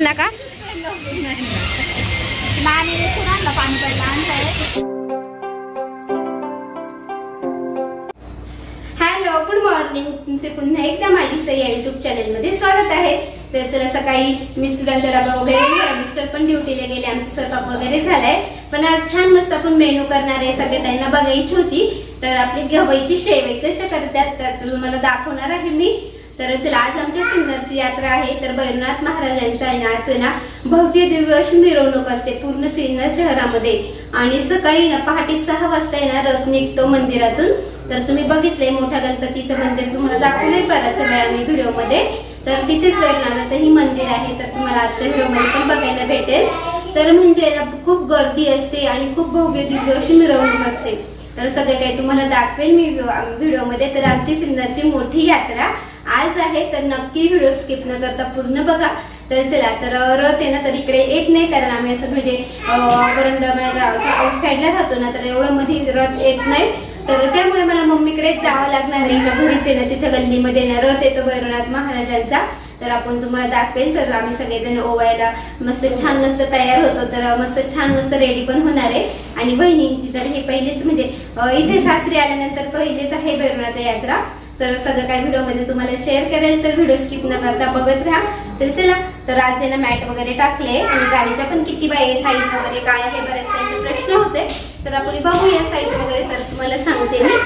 नाणी पाणी आणलंय हॅलो गुड मॉर्निंग तुमचे पुन्हा एकदा माझी सई या युट्यूब चॅनलमध्ये स्वागत आहे. तर चला सकाळी मिस्टरांचा डबा वगैरे मिस्टर पण ड्युटीला गेले. आमचा स्वयंपाक वगैरे झालाय. पण आज छान मस्त आपण मेनू करणार आहे. सगळे त्यांना बघायची होती. तर आपली गव्हाची शेवई कशा करतात तर तुम्हाला दाखवणार आहे मी. तर चला आज आमच्या सिन्नरची यात्रा आहे. तर बैरनाथ महाराजांचा आहे ना आज आहे ना भव्य दिव्य अशी मिरवणूक असते पूर्ण सिन्नर शहरामध्ये. आणि सकाळी ना पहाटे सहा वाजता आहे ना रथ निघतो मंदिरातून. तर तुम्ही बघितलंय मोठ्या गणपतीचं मंदिर तुम्हाला दाखवलंय बऱ्याच वेळा मी व्हिडिओमध्ये. तर तिथेच वैरनाथाचं ही मंदिर आहे तर तुम्हाला आजच्या व्हिडिओमध्ये पण बघायला भेटेल. तर म्हणजे ना खूप गर्दी असते आणि खूप भव्य दिव्य अशी मिरवणूक असते. तर सगळं काही तुम्हाला दाखवेल मी व्हिडिओमध्ये. तर आमची सिन्नरची मोठी यात्रा आज आहे तर नक्की व्हिडिओ स्किप न करता पूर्ण बघा. तर चला तर रथ आहे ना तर इकडे येत नाही कारण आम्ही असं म्हणजे आउटसाईडला राहतो ना तर एवढं मध्ये रथ येत नाही. तर त्यामुळे मला मम्मीकडे जावं लागणार आहे. घरीच आहे ना तिथं गल्लीमध्ये ना रथ येतो भैरवनाथ महाराजांचा. तर आपण तुम्हाला दाखवेल तर आम्ही सगळेजण ओवायला मस्त छान मस्त तयार होतो. तर मस्त छान मस्त रेडी पण होणार आहे. आणि बहिणींची तर हे पहिलेच म्हणजे इथे सासरी आल्यानंतर पहिलेच आहे भैरवनाथ यात्रा. तर सगळं काही व्हिडिओमध्ये तुम्हाला शेअर करेल तर व्हिडिओ स्किप न करता बघत राहा. तर चला तर आज आहे ना मॅट वगैरे टाकले आणि गाडीच्या पण किती बाय साईज वगैरे काय आहे बरेच त्यांचे प्रश्न होते. तर आपण बघूया साईज वगैरे तर तुम्हाला सांगते मी.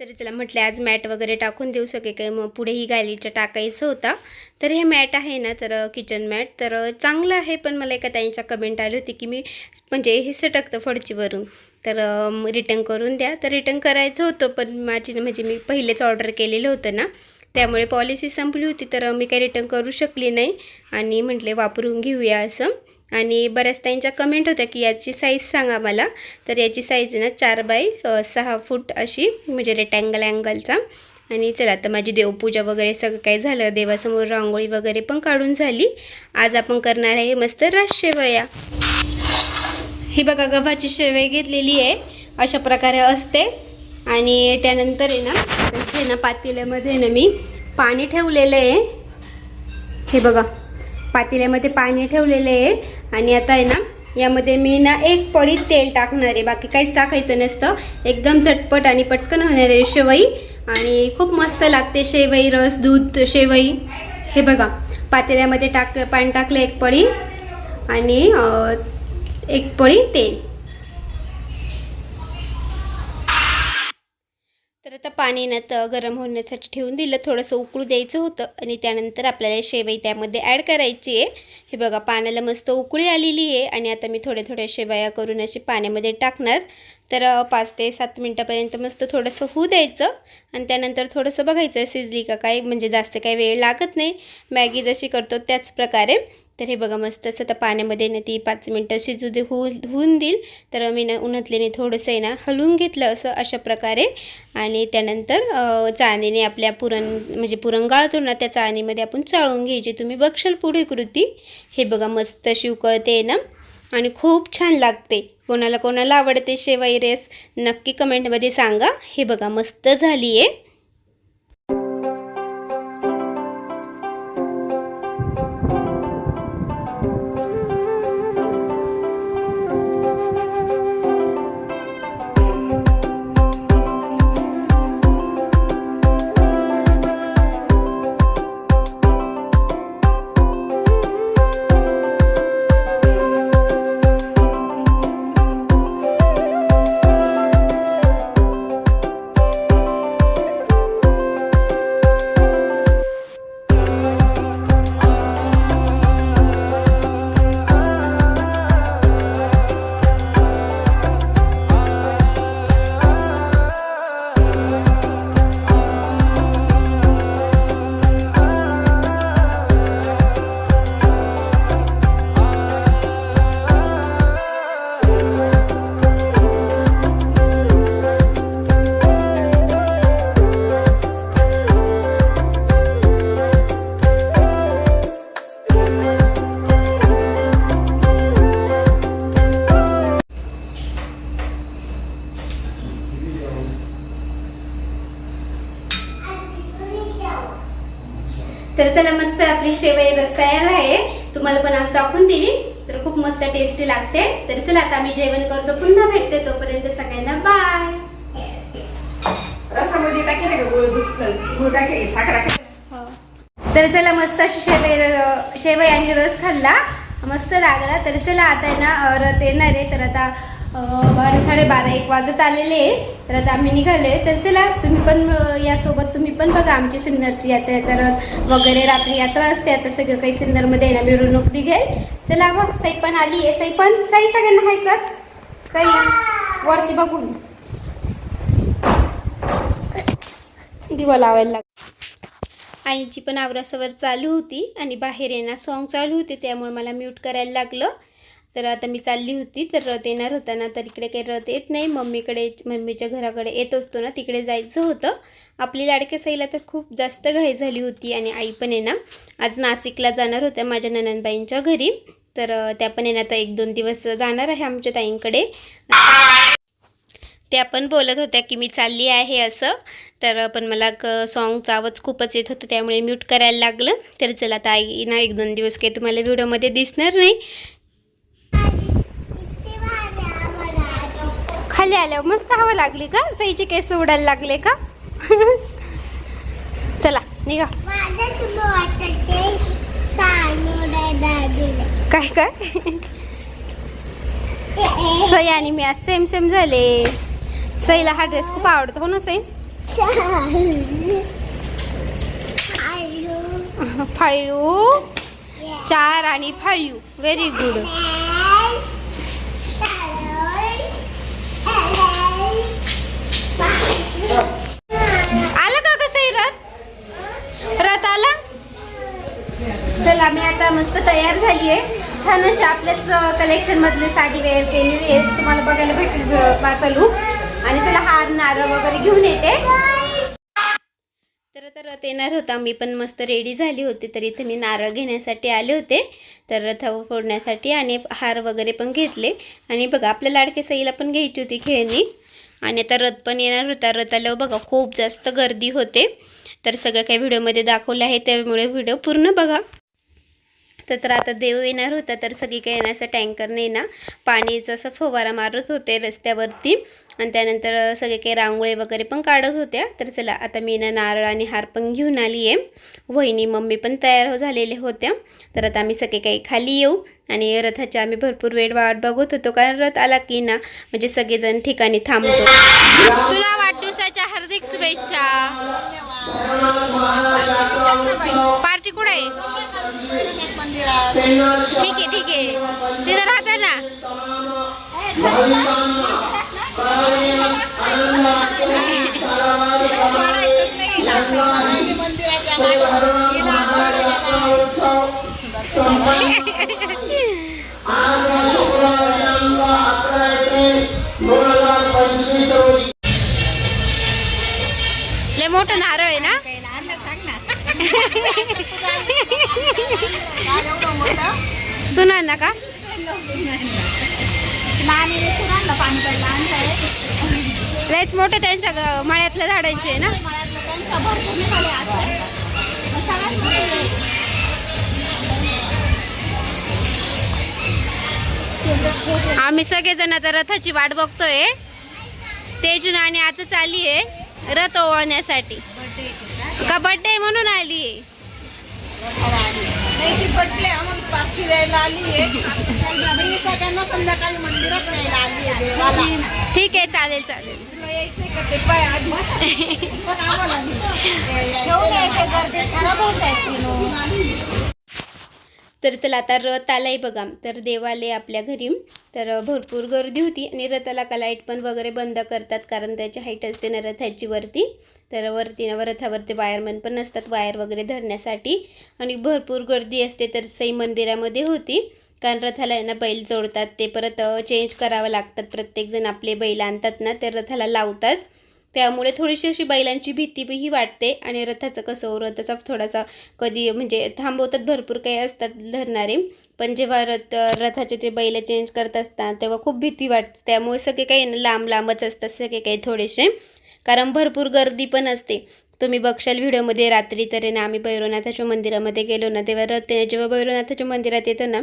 तर चला म्हटलं आज मॅट वगैरे टाकून देऊ शके काही. मग पुढे ही गालीच्या टाकायचं होता. तर हे मॅट आहे ना तर किचन मॅट. तर चांगलं आहे पण मला एका ताईंच्या कमेंट आली होती की मी म्हणजे हे सटकतं फडचीवरून. तर रिटर्न करून द्या. तर रिटर्न करायचं होतं पण माझी म्हणजे मी पहिलेच ऑर्डर केलेलं होतं ना. त्यामुळे पॉलिसी संपली होती तर मी काही रिटर्न करू शकली नाही. आणि म्हटले वापरून घेऊया असं. आणि बऱ्याच त्यांच्या कमेंट होत्या की याची साईज सांगा मला. तर याची साईज ना चार बाय सहा फूट अशी म्हणजे रेटँगल अँगलचा आणि चला तर माझी देवपूजा वगैरे सगळं काही झालं. देवासमोर रांगोळी वगैरे पण काढून झाली. आज आपण करणार आहे मस्त रास शेवया ही बघा गव्हाची शेवई घेतलेली आहे. अशा प्रकारे असते. आणि त्यानंतर आहे ना हे ना पातेल्यामध्ये ना मी पाणी ठेवलेलं आहे. हे बघा पातेल्यामध्ये पाणी ठेवलेलं आहे. आणि आता आहे ना यामध्ये मी ना एक पळी तेल टाकणार आहे. बाकी काहीच टाकायचं नसतं. एकदम झटपट आणि पटकन होणार आहे शेवई. आणि खूप मस्त लागते शेवई रस दूध शेवई. हे बघा पातेल्यामध्ये टाक पाणी टाकलं एक पळी. आणि एक पळी तेल. तर आता पाणी ना तर गरम होण्यासाठी ठेवून दिलं. थोडंसं उकळू द्यायचं होतं आणि त्यानंतर आपल्याला शेवई त्यामध्ये ॲड करायची आहे. हे बघा पाण्याला मस्त उकळी आलेली आहे आणि आता मी थोड्या थोड्या शेवया करून असे पाण्यामध्ये टाकणार. तर पाच ते सात मिनटापर्यंत मस्त थोडंसं होऊ द्यायचं आणि त्यानंतर थोडंसं बघायचं शिजली का काय? म्हणजे जास्त काही वेळ लागत नाही. मॅगी जशी करतो त्याच प्रकारे. तर हे बघा मस्त असं आता पाण्यामध्ये ना ती पाच मिनटं शिजू दे होऊ होऊन देईल. तर मी ना उन्हातल्याने थोडंसं आहे ना हलवून घेतलं असं अशा प्रकारे. आणि त्यानंतर चाळणीने आपल्या पुरण म्हणजे पुरण गाळतो ना त्या चाळणीमध्ये आपण चाळून घ्यायची तुम्ही बघशाल पुढे कृती. हे बघा मस्त अशी उकळते ना. आणि खूप छान लागते. कोणाला कोणाला आवडते शेवाई रेस नक्की कमेंटमध्ये सांगा. हे बघा मस्त झाली आहे आपली शेवई रस तयार आहे. तुम्हाला पण आज दाखवून दिली. तर खूप मस्त टेस्टी लागते. तर चला आता आम्ही जेवण करतो. पुन्हा भेटते तोपर्यंत सगळ्यांना बाय रसामध्ये टाकेल का गुळ दूध गुळ टाकेल? साखर टाकेल? तर चला मस्त अशी शेवई शेवई आणि रस खाल्ला. मस्त लागला. तर चला आता ना रथ येणार आहे. तर आता बारा साडेबारा एक वाजत आलेले आहे. तर आता आम्ही निघाले. तर चला तुम्ही पण यासोबत तुम्ही पण बघा आमची सिन्नरची यात्रेचा रथ वगैरे रात्री यात्रा असते. आता सगळं काही सिन्नरमध्ये आहे ना मिरवणूक निघेल चला मग साई पण आली आहे. साई पण साई सगळ्यांना हाय कर. साई वरती बघून. दिवा लावायला लाग आईची पण आवरासवर चालू होती आणि बाहेर येणार सॉन्ग चालू होते त्यामुळे मला म्यूट करायला लागलं. तर आता मी चालली होती तर रथ येणार होता ना तर इकडे काही रथ येत नाही. मम्मीकडे मम्मीच्या घराकडे येत असतो ना तिकडे जायचं होतं. आपली लाडक्या साईला तर खूप जास्त घाई झाली होती आणि आई पण आहे ना आज नाशिकला जाणार होत्या माझ्या ननंदबाईंच्या घरी. तर त्या पण आहे ना आता एक दोन दिवस जाणार आहे आमच्या ताईंकडे. त्या पण बोलत होत्या की मी चालली आहे असं. तर पण मला क सॉन्गचा आवाज खूपच येत होता त्यामुळे म्यूट करायला लागलं. तर चला आता आई ना एक दोन दिवस काही तुम्हाला व्हिडिओमध्ये दिसणार नाही. खाली आल्यावर मस्त हवा लागली का? सईचे केस उडायला लागले का? चला निघा. काय काय? सई आणि मी आज सेम सेम झाले. सईला हा ड्रेस खूप आवडतो हो ना सई? फायू चार आणि फायू व्हेरी गुड आलं का कसं रथ? रथ आला? चला मी आता मस्त तयार झाली आहे छान अशी आपल्याच कलेक्शन मधली साडी वेअर केलेली आहे. तुम्हाला बघायला भेटेल माझा लुक आणि त्याला हार नारळ वगैरे घेऊन येते. तर आता रथ येणार होता. मी पण मस्त रेडी झाली होती तर इथे मी नारळ घेण्यासाठी आले होते. तर रथ फोडण्यासाठी आणि हार वगैरे पण घेतले. आणि बघा आपल्या लाडके सईला पण घ्यायची होती खेळणी. आणि आता रथ पण येणार होता. रथ आल्यावर बघा खूप जास्त गर्दी होते. तर सगळं काही व्हिडिओमध्ये दाखवलं आहे त्यामुळे व्हिडिओ पूर्ण बघा. तर आता देव येणार होता तर सगळी काही येणार असं टँकरने ना पाणीचं असं फवारा मारत होते रस्त्यावरती. आणि त्यानंतर सगळे काही रांगोळी वगैरे पण काढत होत्या. तर चला आता मी ना नारळ आणि हार पण घेऊन आली आहे वहिनी मम्मी पण तयार हो झालेल्या होत्या. तर आता आम्ही सगळे काही खाली येऊ आणि रथाची आम्ही भरपूर वेळ वाट बघत होतो कारण रथ आला की ना म्हणजे सगळेजण ठिकाणी थांबतो. तुला वाढदिवसाच्या हार्दिक शुभेच्छा. पार्टी कुठे आहे? ठीक आहे ठीक आहे. तिथं राहता ना. लय मोठं नारळ आहे ना? सुना ना का? लयच मोठं त्यांच्या मळ्यातल्या झाडांचे ना? आम्ही सगळेजण आता रथाची वाट बघतोय. तेजून आणि आता चालली आहे रथ ओवाळण्यासाठी. का? बर्थडे म्हणून आली आहे फिरायला आली आहे. मी सगळ्यांना संध्याकाळी मंदिरात न्यायला आली आहे देवाला. ठीक आहे चालेल चालेल. तुला यायचंय का ते? पाय आधी पण आम्हाला. घेऊन यायचे गर्दी खराब होत आहे तर चला आता रथ आलाय बघा. तर देव आले आपल्या घरी. तर भरपूर गर्दी होती आणि रथाला का लाइट पण वगैरे बंद करतात कारण त्याची हाईट असते ना रथाची वरती. तर वरती ना रथावरती वायरमन पण नसतात वायर वगैरे धरण्यासाठी. आणि भरपूर गर्दी असते तर सई मंदिरामध्ये होती. कारण रथाला यांना ना बैल जोडतात ते परत चेंज करावं लागतात. प्रत्येकजण आपले बैल आणतात ना ते रथाला लावतात. त्यामुळे थोडीशी अशी बैलांची भीतीही वाटते. आणि रथाचं कसं रथाचा थोडासा कधी म्हणजे थांबवतात भरपूर काही असतात धरणारे. पण जेव्हा रथ रथाचे ते बैल चेंज करत असतात तेव्हा खूप भीती वाटते. त्यामुळे सगळे काही ना लांब लांबच असतात सगळे काही थोडेसे. कारण भरपूर गर्दी पण असते. तुम्ही बघशाल व्हिडिओमध्ये रात्री तरी ना आम्ही भैरवनाथाच्या मंदिरामध्ये गेलो ना तेव्हा रथ जेव्हा भैरवनाथाच्या मंदिरात येतो ना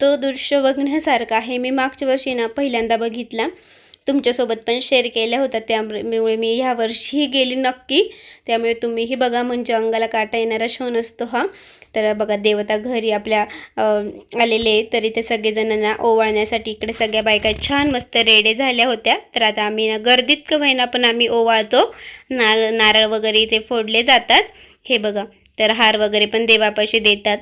तो दृश्य बघण्यासारखा आहे. मी मागच्या वर्षी ना पहिल्यांदा बघितला. तुमच्यासोबत पण शेअर केल्या होत्या. त्यामुळे मी ह्या वर्षीही गेली नक्की. त्यामुळे तुम्हीही बघा म्हणजे अंगाला काटा येणारा शो नसतो हा. तर बघा देवता घरी आपल्या आलेले तरी ते सगळेजणांना ओवाळण्यासाठी इकडे सगळ्या बायका छान मस्त रेडे झाल्या होत्या. तर आता आम्ही ना गर्दीत का होईना पण आम्ही ओवाळतो. ना नारळ वगैरे इथे फोडले जातात. हे बघा तर हार वगैरे पण देवापाशी देतात.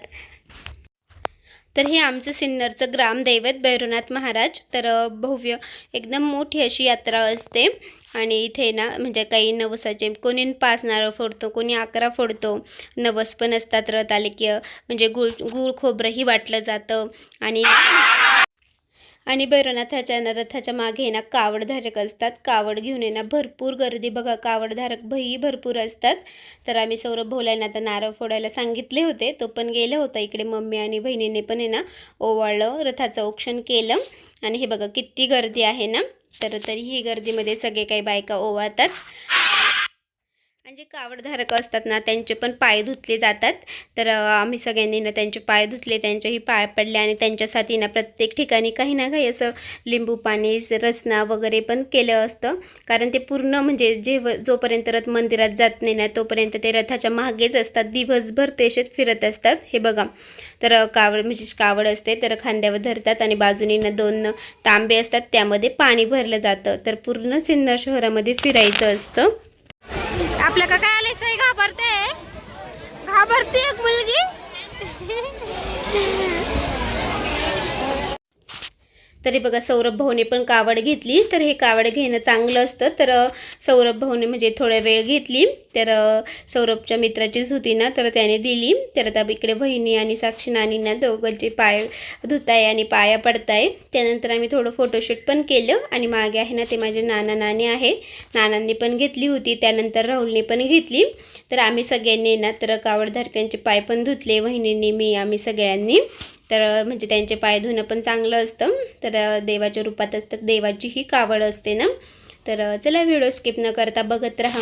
तर हे आमचं सिन्नरचं ग्रामदैवत भैरवनाथ महाराज. तर भव्य एकदम मोठी अशी यात्रा असते. आणि इथे ना म्हणजे काही नवसाचे कोणी पाच नारळ फोडतो कोणी अकरा फोडतो. नवस पण असतात रथ आले की म्हणजे गुळ गुळ खोबरंही वाटलं जातं. आणि आणि भैरवनाथाच्या ना रथाच्या मागे ना कावडधारक असतात. कावड घेऊन ये ना भरपूर गर्दी. बघा कावडधारक भई भरपूर असतात. तर आम्ही सौरभ भोलायना आता नारळ फोडायला सांगितले होते. तो पण गेला होता इकडे. मम्मी आणि बहिणीने पण आहे ना ओवाळलं रथाचं औक्षण केलं. आणि हे बघा किती गर्दी आहे ना. तर तरी ही गर्दीमध्ये सगळे काही बायका ओवाळतात म्हणजे आणि जे कावडधारक असतात ना त्यांचे पण पाय धुतले जातात. तर आम्ही सगळ्यांनी ना त्यांचे पाय धुतले त्यांचेही पाय पडले आणि त्यांच्यासाठी ना प्रत्येक ठिकाणी काही ना काही असं लिंबू पाणी स- रसना वगैरे पण केलं असतं. कारण ते पूर्ण म्हणजे जेव जोपर्यंत रथ मंदिरात जात नाही ना तोपर्यंत ते रथाच्या मागेच असतात. दिवसभर ते फिरत असतात. हे बघा. तर कावड म्हणजे कावड असते तर खांद्यावर धरतात आणि बाजूनी ना दोन तांबे असतात त्यामध्ये पाणी भरलं जातं. तर पूर्ण सिन्नर शहरामध्ये फिरायचं असतं. आपल्या का काय आले सई घाबरते. घाबरते एक मुलगी. तरी बघा सौरभ भाऊने पण कावड घेतली. तर हे कावड घेणं चांगलं असतं. तर सौरभ भाऊने म्हणजे थोडा वेळ घेतली. तर सौरभच्या मित्राचीच होती ना तर त्याने दिली. तर आता इकडे वहिनी आणि साक्षी नानींना दोघांचे पाय धुताय आणि पाया पडताय. त्यानंतर आम्ही थोडं फोटोशूट पण केलं आणि मागे आहे ना ते माझे नाना नानी आहे. नानांनी पण घेतली होती. त्यानंतर राहुलने पण घेतली. तर आम्ही सगळ्यांनी ना तर कावडधारक्यांचे पाय पण धुतले. वहिनींनी मी आम्ही सगळ्यांनी. तर म्हणजे त्यांचे पाय धुणं पण चांगलं असतं. तर देवाच्या रूपात असतं देवाची ही कावड असते ना? तर चला व्हिडिओ स्किप न करता बघत राहा.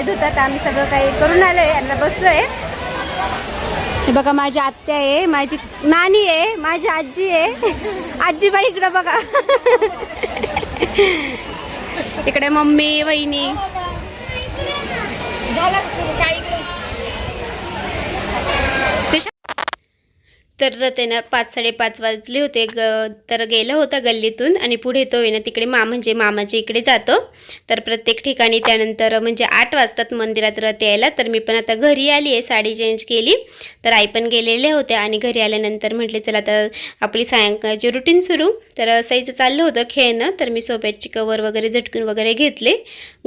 पाय धुतात आम्ही सगळं काही करून आलो आहे आणि बसलो आहे हे बघा माझी आत्या आहे माझी नानी आहे माझी आजी आहे. आजीबाई इकडं बघा. इकडे मम्मी वहिनी सुरू काय इकडे ते श- तर रथ आहे ना पाच साडेपाच वाजले होते. ग तर गेला होता गल्लीतून आणि पुढे तो येणं तिकडे मा म्हणजे मामाच्या इकडे जातो. तर प्रत्येक ठिकाणी त्यानंतर म्हणजे आठ वाजतात मंदिरात रथ यायला. तर मी पण आता घरी आली आहे साडी चेंज केली. तर आई पण गेलेले होते आणि घरी आल्यानंतर म्हटले चला आता आपली सायंकाळची रुटीन सुरू. तर सईचं चाललं होतं खेळणं. तर मी सोप्याची कवर वगैरे झटकून वगैरे घेतले.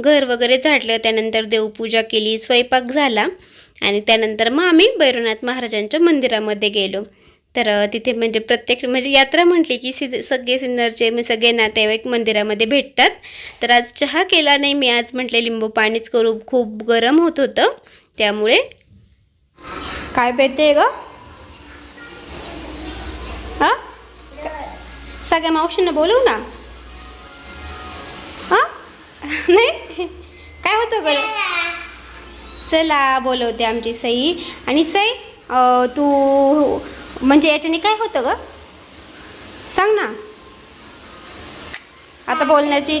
घर वगैरे झाडलं. त्यानंतर देवपूजा केली स्वयंपाक झाला. आणि त्यानंतर मग आम्ही भैरवनाथ महाराजांच्या मंदिरामध्ये गेलो. तर तिथे म्हणजे प्रत्येक म्हणजे यात्रा म्हटली की सि सगळे सिन्नरचे मी म्हणजे सगळे नातेवाईक मंदिरामध्ये भेटतात. तर आज चहा केला नाही मी आज म्हटले लिंबू पाणीच करू खूप गरम होत होतं. त्यामुळे काय पेते ग? हां? सगळ्या मावशींना बोलवू ना? हा? नाही? काय होतं ग? चला बोलवते आमची सई. आणि सई तू म्हणजे याच्याने काय होतं ग? सांग ना. आता बोलण्याची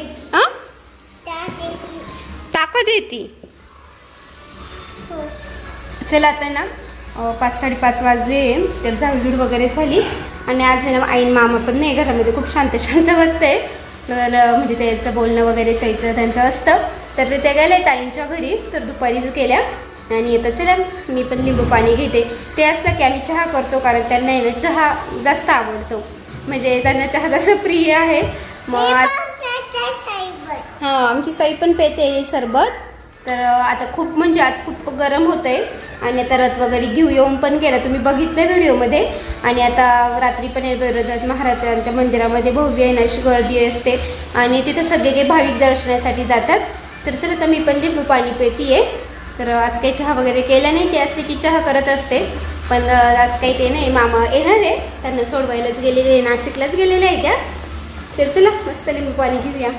ताकद येते. चला आता ना पाच साडेपाच वाजले. तर झाडझूड वगैरे झाली. आणि आज ना आईन मामा पण नाही घरामध्ये. खूप शांत शांत वाटतंय. तर म्हणजे त्याचं बोलणं वगैरे सहीचं त्यांचं असतं. तर त्या गेल्या ताईंच्या घरी तर दुपारीच गेल्या आणि आता चला मी पण लिंबू पाणी घेते. ते असलं की आम्ही चहा करतो कारण त्यांना आहे ना चहा जास्त आवडतो. म्हणजे त्यांना चहा जास्त प्रिय आहे. मग आज हां आमची साई पण पेते सरबत. तर आता खूप म्हणजे आज खूप गरम होतं आहे आणि आता रथ वगैरे घेऊ येऊन पण गेला. तुम्ही बघितलं व्हिडिओमध्ये. आणि आता रात्री पण भैरवनाथ महाराजांच्या मंदिरामध्ये भव्य अशी गर्दी असते. आणि तिथं सगळे काही भाविक दर्शनासाठी जातात. तर चला आता मी पण लिंबू पाणी पेती आहे तर आज काही चहा वगैरे केला नाही ते असले की चहा करत असते. पण आज काही ते नाही मामा येणार आहे. त्यांना सोडवायलाच गेलेले आहे नाशिकलाच गेलेले आहे त्या. चल चला मस्त लिंबू पाणी घेऊया.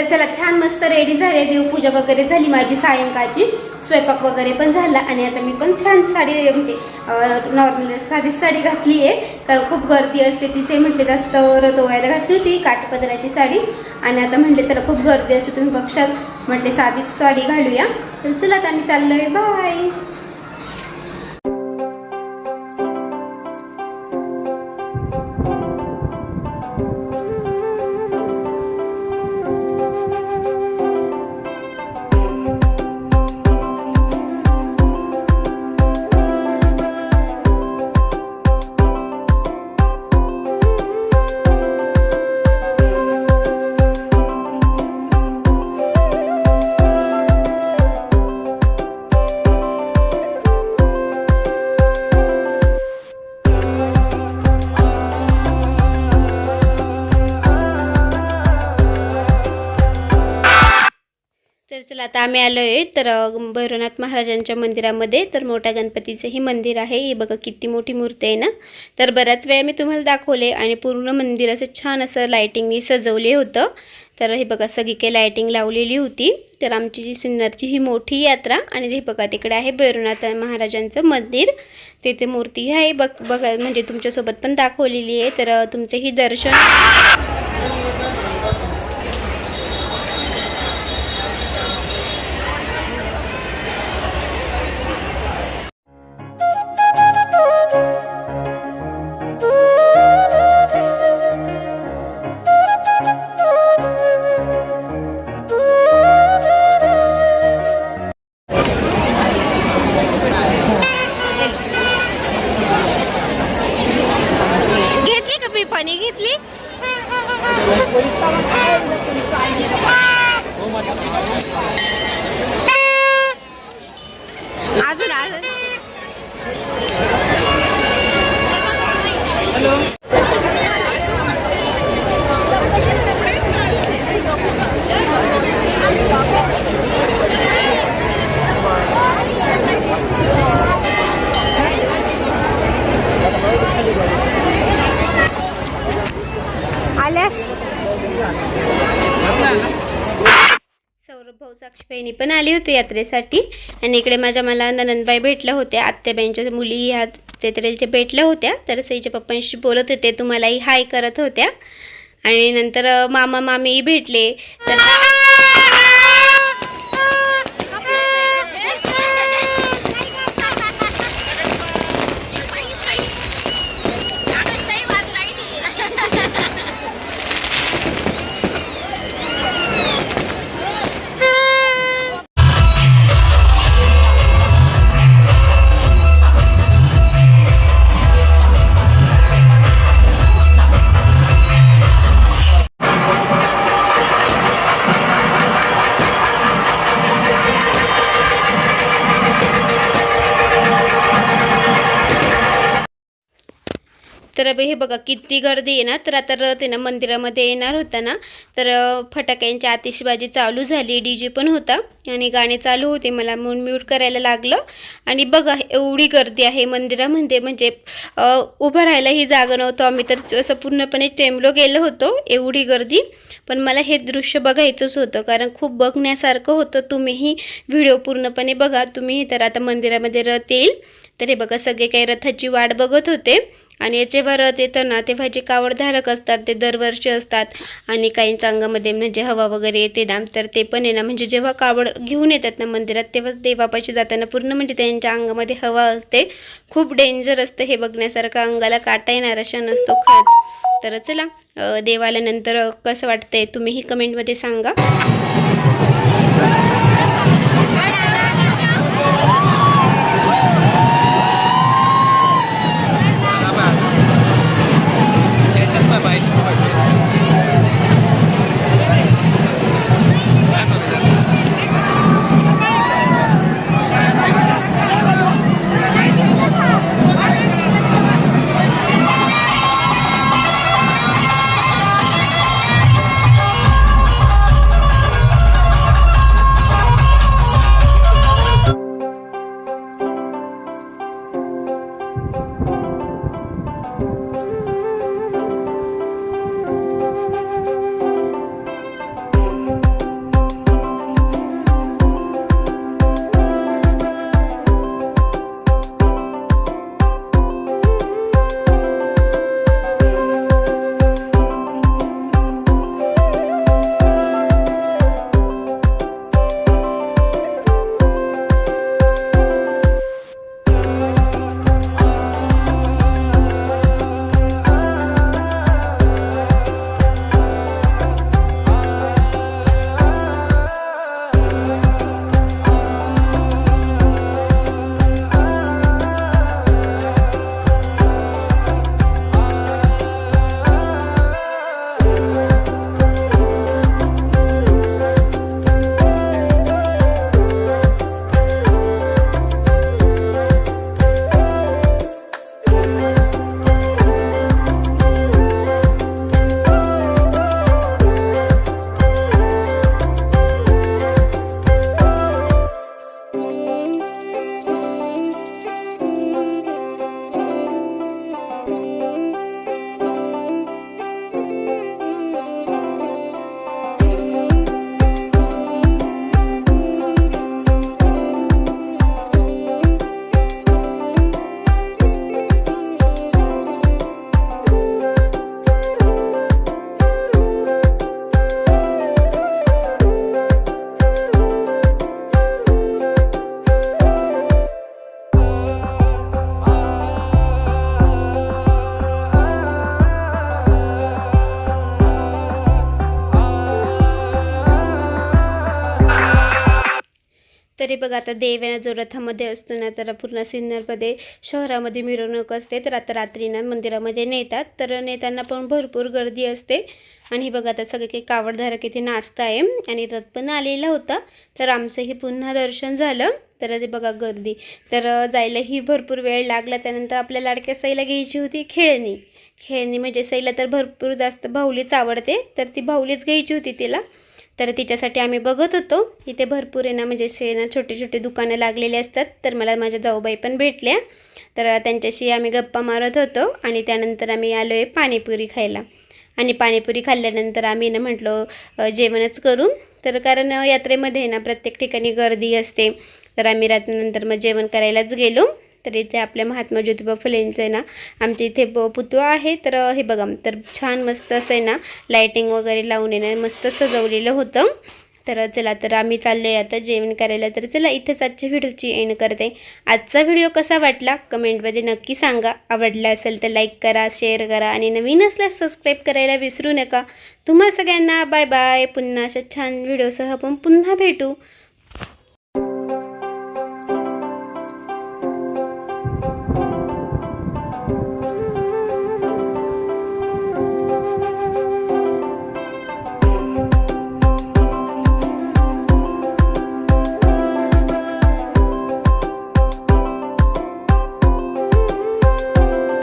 तर चला छान मस्त रेडी झाले देवपूजा वगैरे झाली माझी सायंकाळची. स्वयंपाक वगैरे पण झाला आणि आता मी पण छान साडी म्हणजे नॉर्मल साधी साडी घातली आहे. कारण खूप गर्दी असते तिथे म्हटले जास्त रतोवायला घातली होती काठपदराची साडी. आणि आता म्हटले त्याला खूप गर्दी असते तुम्ही बघशाल. म्हटले साधीच साडी घालूया. तर चला आता चाललं आहे बाय तर भैरवनाथ महाराजांच्या मंदिरामध्ये तर मोठ्या गणपतीचं ही मंदिर आहे. हे बघा किती मोठी मूर्ती आहे ना? तर बऱ्याच वेळा मी तुम्हाला दाखवले आणि पूर्ण मंदिर असं छान असं लायटिंगनी सजवले होतं. तर हे बघा सगळीकडे लायटिंग लावलेली होती. तर आमची जी सिन्नरची ही मोठी यात्रा आणि हे बघा तिकडे आहे भैरवनाथ महाराजांचं मंदिर. तिथे मूर्ती आहे बघ बघा म्हणजे तुमच्यासोबत पण दाखवलेली आहे. तर अं, तुमचं ही दर्शन यात्रेसाठी. आणि इकडे माझ्या मला ननंदबाई भेटल्या होत्या. आत्याबाईंच्या मुली ह्या ते तर इथे भेटल्या होत्या. तर सईच्या पप्पांशी बोलत होते. तुम्हालाही हाय करत होत्या. आणि नंतर मामा मामी भेटले. तर तर हे बघा किती गर्दी आहे ना? तर आता रथ आहे ना मंदिरामध्ये येणार होता ना? तर फटाक्यांची आतिषबाजी चालू झाली डी जे पण होता आणि गाणे चालू होते मला म्हणून म्यूट करायला लागलं. आणि बघा एवढी गर्दी आहे मंदिरामध्ये म्हणजे उभं राहायलाही जागा नव्हतं आम्ही तर असं पूर्णपणे टेमलो गेलो होतो एवढी गर्दी. पण मला हे दृश्य बघायचंच होतं कारण खूप बघण्यासारखं होतं. तुम्हीही व्हिडिओ पूर्णपणे बघा तुम्ही तर आता मंदिरामध्ये रथ येईल. तर हे बघा सगळे काही रथाची वाट बघत होते. आणि जेव्हा रथ येतं ना तेव्हा जे कावडधारक असतात ते दरवर्षी असतात. आणि काहींच्या अंगामध्ये म्हणजे हवा वगैरे येते ना तर ते पण आहे ना म्हणजे जेव्हा कावड घेऊन येतात ना मंदिरात तेव्हा देवापाशी जाताना पूर्ण म्हणजे त्यांच्या अंगामध्ये हवा असते. खूप डेंजर असतं हे बघण्यासारखं अंगाला काटा येणार अशा नसतो खरंच. तर चला देवाल्यानंतर देवाला नंतर कसं वाटतंय तुम्हीही कमेंटमध्ये सांगा. बघा आता देवाना जो रथामध्ये असतो ना तर पूर्ण सिन्नरमध्ये शहरामध्ये मिरवणूक असते. तर आता रात्री ना मंदिरामध्ये नेतात. तर नेताना पण भरपूर गर्दी असते. आणि हे बघा आता सगळे काही कावडधारक इथे नाचत आहे. आणि रथ पण आलेला होता. तर आमचंही पुन्हा दर्शन झालं. तर ते बघा गर्दी. तर जायलाही भरपूर वेळ लागला. त्यानंतर आपल्या लाडक्या सैला घ्यायची होती खेळणी. खेळणी म्हणजे सैला तर भरपूर जास्त बाहुलीच आवडते. तर ती बाहुलीच घ्यायची होती तिला. तर तिच्यासाठी आम्ही बघत होतो. इथे भरपूर आहे ना म्हणजे असे ना छोटे छोटे दुकानं लागलेले असतात. तर मला माझ्या जाऊबाई पण भेटल्या. तर त्यांच्याशी आम्ही गप्पा मारत होतो आणि त्यानंतर आम्ही आलो आहे पाणीपुरी खायला. आणि पाणीपुरी खाल्ल्यानंतर आम्ही ना म्हटलो जेवणच करू. तर कारण यात्रेमध्ये ना प्रत्येक ठिकाणी गर्दी असते. तर आम्ही रात्रीनंतर मग जेवण करायलाच गेलो. तर इथे आपल्या महात्मा ज्योतिबा फुलेंचं आहे ना आमच्या इथे ब पुतळा आहे. तर हे बघा तर छान मस्त असं आहे ना लाईटिंग वगैरे लावून आहे ना मस्त सजवलेलं होतं. तर चला तर आम्ही चाललो आहे आता जेवण करायला. तर चला इथेच आजच्या व्हिडिओची एंड करते. आजचा व्हिडिओ कसा वाटला? कमेंटमध्ये नक्की सांगा. आवडला असेल तर लाईक करा शेअर करा आणि नवीन असल्यास सबस्क्राईब करायला विसरू नका. तुम्हा सगळ्यांना बाय बाय पुन्हा अशा छान व्हिडिओसह आपण पुन्हा भेटू.